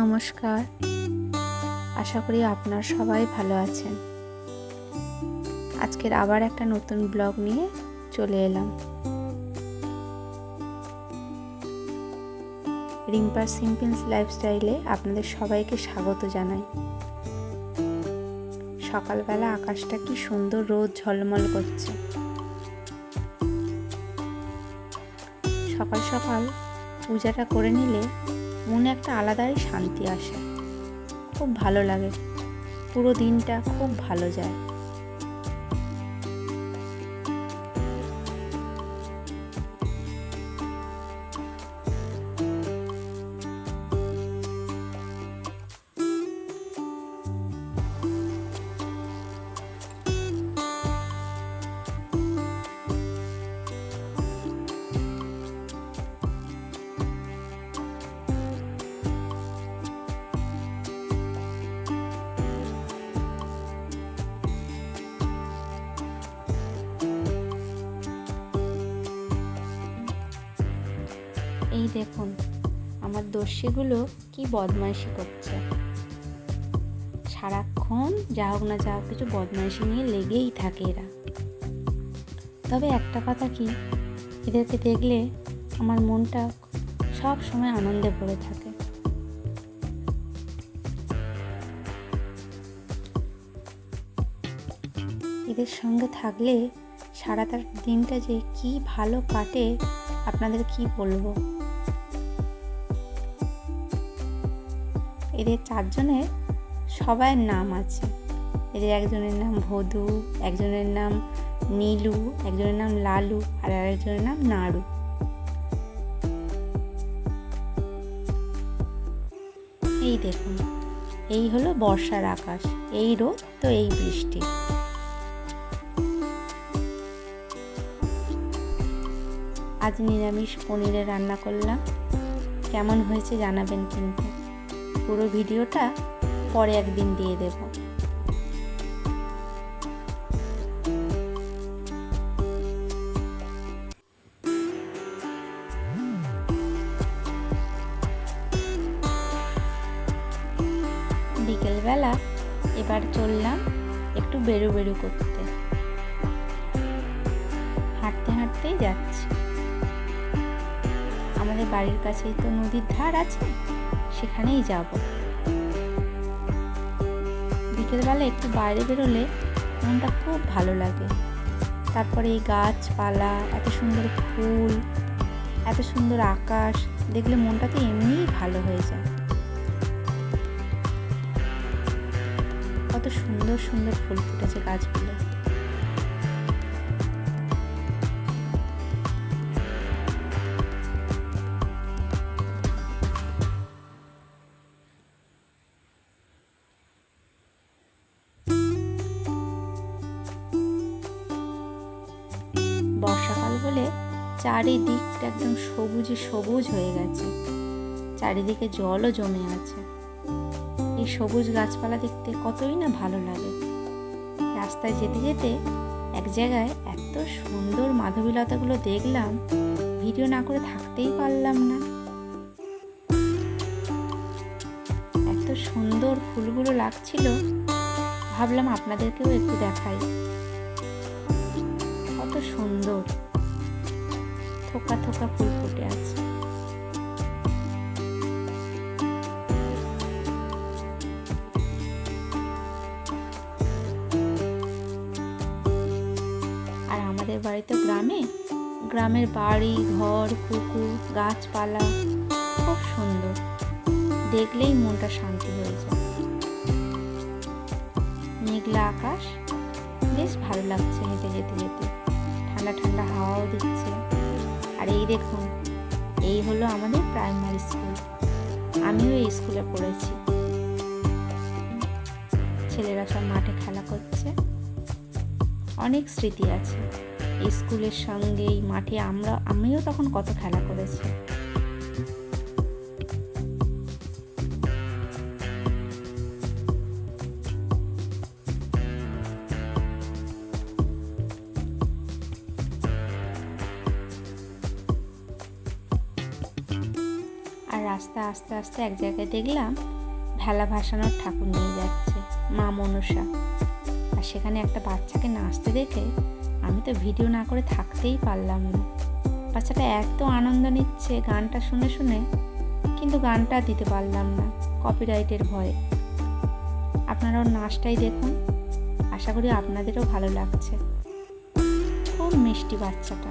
নমস্কার। আশা করি আপনার সবাই ভালো আছেন। আজকের আবার একটা নতুন ব্লগ নিয়ে চলে এলাম। রিম্পার সিম্পলস লাইফস্টাইলে আপনাদের সবাইকে স্বাগত জানাই। সকালবেলা আকাশটা কি সুন্দর রোদ ঝলমল করছে। সকাল সকাল পূজাটা করে নিলে মনে একটা আলাদাই শান্তি আসে। খুব ভালো লাগে। পুরো দিনটা খুব ভালো যায়। দেখুন, আমার দস্যিগুলো কি বদমাইশি করছে। সারাক্ষণ যা হোক না যা হোক কিছু বদমাইশি নিয়ে লেগেই থাকে এরা। তবে একটা কথা কি, এদেরকে দেখলে আমার মনটা সব সময় আনন্দে ভরে থাকে। এদের সঙ্গে থাকলে সারাটা দিনটা যে কি ভালো কাটে, আপনাদের কি বলব? এদের চারজনের সবার নাম আছে। এদের একজনের নাম ভদু, একজনের নাম নীলু, একজনের নাম লালু আর আরেকজনের নাম নাড়ু এই দেখুন, এই হলো বর্ষার আকাশ, এই রোদ তো এই বৃষ্টি। আজ নিরামিষ পনিরের রান্না করলাম। কেমন হয়েছে জানাবেন কিন্তু। পুরো ভিডিওটা পরে একদিন দিয়ে দেব। বিকেলবেলা এবার চললাম একটু বেরু বেরু করতে। হাঁটতে হাঁটতেই যাচ্ছি। আমাদের বাড়ির কাছেই তো নদীর ধার আছে। সেখানেই যাব। বিকেলবেলা একটু বাইরে বেরোলে মনটা খুব ভালো লাগে। তারপরে এই গাছপালা, এত সুন্দর ফুল, এত সুন্দর আকাশ, দেখলে মনটা তো এমনিই ভালো হয়ে যায়। কত সুন্দর সুন্দর ফুল ফুটেছে গাছগুলো। বর্ষাকাল বলে চারিদিকটা একদম সবুজে সবুজ হয়ে গেছে। চারিদিকে জলও জমে আছে। এই সবুজ গাছপালা দেখতে কতই না ভালো লাগে। রাস্তায় যেতে যেতে এক জায়গায় এত সুন্দর মাধবীলতাগুলো দেখলাম, ভিডিও না করে থাকতেই পারলাম না। এত সুন্দর ফুলগুলো লাগছিল, ভাবলাম আপনাদেরকেও একটু দেখাই। সুন্দর। থোকা থোকা ফুল ফুটে আছে। আর আমাদের বাড়ি তো গ্রামে, গ্রামের বাড়ি, ঘর, পুকুর, গাছপালা, খুব সুন্দর। দেখলেই মনটা শান্তি হয়ে যায়। মেঘলা আকাশ, বেশ ভালো লাগছে হেঁটে যেতে যেতে ঠান্ডা ঠান্ডা হাওয়াও দিচ্ছে। আর এই দেখুন, এই হলো আমাদের প্রাইমারি স্কুল আমিও এই স্কুলে পড়েছি। ছেলেরা সব মাঠে খেলা করছে। অনেক স্মৃতি আছে। স্কুলের সঙ্গে এই মাঠে আমরা, আমিও তখন কত খেলা করেছি। রাস্তা আস্তে আস্তে এক জায়গায় দেখলাম ভেলা ভাসানোর ঠাকুর নিয়ে যাচ্ছে, মা মনসা আর সেখানে একটা বাচ্চাকে নাচতে দেখে আমি তো ভিডিও না করে থাকতেই পারলাম না। বাচ্চাটা এত আনন্দ নিচ্ছে গানটা শুনে শুনে, কিন্তু গানটা দিতে পারলাম না কপিরাইটের ভয়ে। আপনারাও নাচটাই দেখুন, আশা করি আপনাদেরও ভালো লাগছে। খুব মিষ্টি বাচ্চাটা।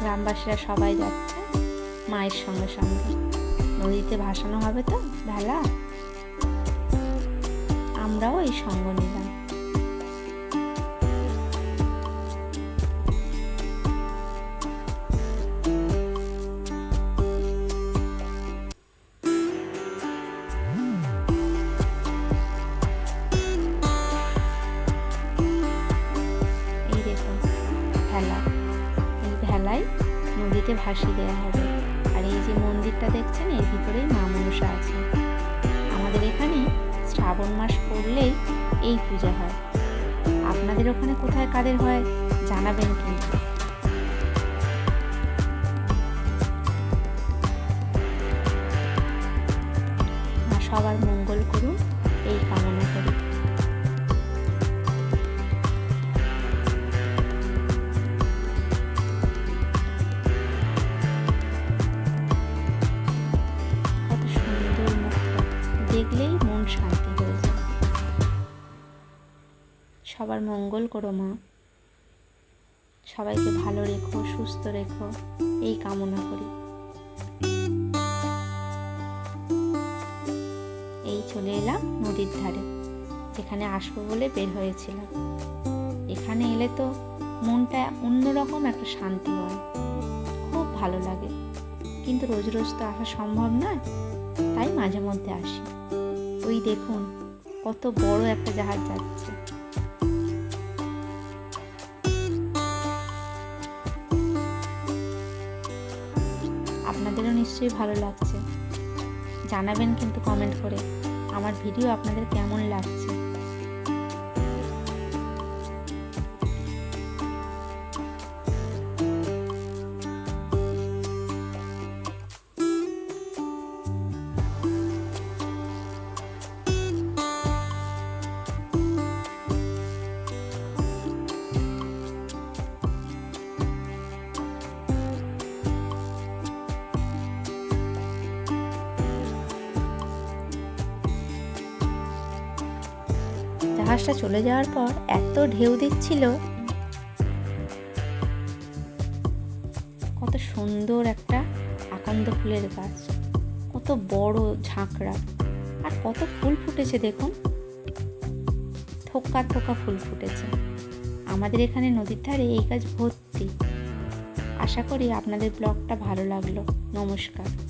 গ্রামবাসীরা সবাই যাচ্ছে, মায়ের সঙ্গে সঙ্গে। নদীতে ভাসানো হবে তো ভেলা আমরাও এই সঙ্গ নিলাম। এই দেখুন ভেলা এই নদীতে ভাসিয়ে দেওয়া হবে। আর এই যে মন্দিরটা দেখছেন, এর ভিতরেই মা মনসা আছে আমাদের এখানে শ্রাবণ মাস পড়লেই এই পূজা হয়। আপনাদের ওখানে কোথায় কাদের হয় জানাবেন কিন্তু। সবার মঙ্গল করো মা। সবাইকে ভালো রেখো, সুস্থ রেখো, এই কামনা করি। এই চলে এলাম নদীর ধারে। এখানে আসব বলে বের হয়েছিলাম। এখানে এলে তো মনটা অন্যরকম একটা শান্তি হয়। খুব ভালো লাগে। কিন্তু রোজ রোজ তো আসা সম্ভব নয়। তাই মাঝে মধ্যে আসি। ওই দেখুন, কত বড় একটা জাহাজ যাচ্ছে। আপনাদেরও নিশ্চয়ই ভালো লাগছে। জানাবেন কিন্তু কমেন্ট করে। আমার ভিডিও আপনাদের কেমন লাগছে? জাহাজটা চলে যাওয়ার পর এত ঢেউ দিচ্ছিল কত সুন্দর একটা আকন্দ ফুলের গাছ, কত বড় ঝাঁকড়া, আর কত ফুল ফুটেছে দেখুন। থোকা থোকা ফুল ফুটেছে। আমাদের এখানে নদীর ধারে এই গাছ ভর্তি। আশা করি আপনাদের ব্লগটা ভালো লাগল। নমস্কার।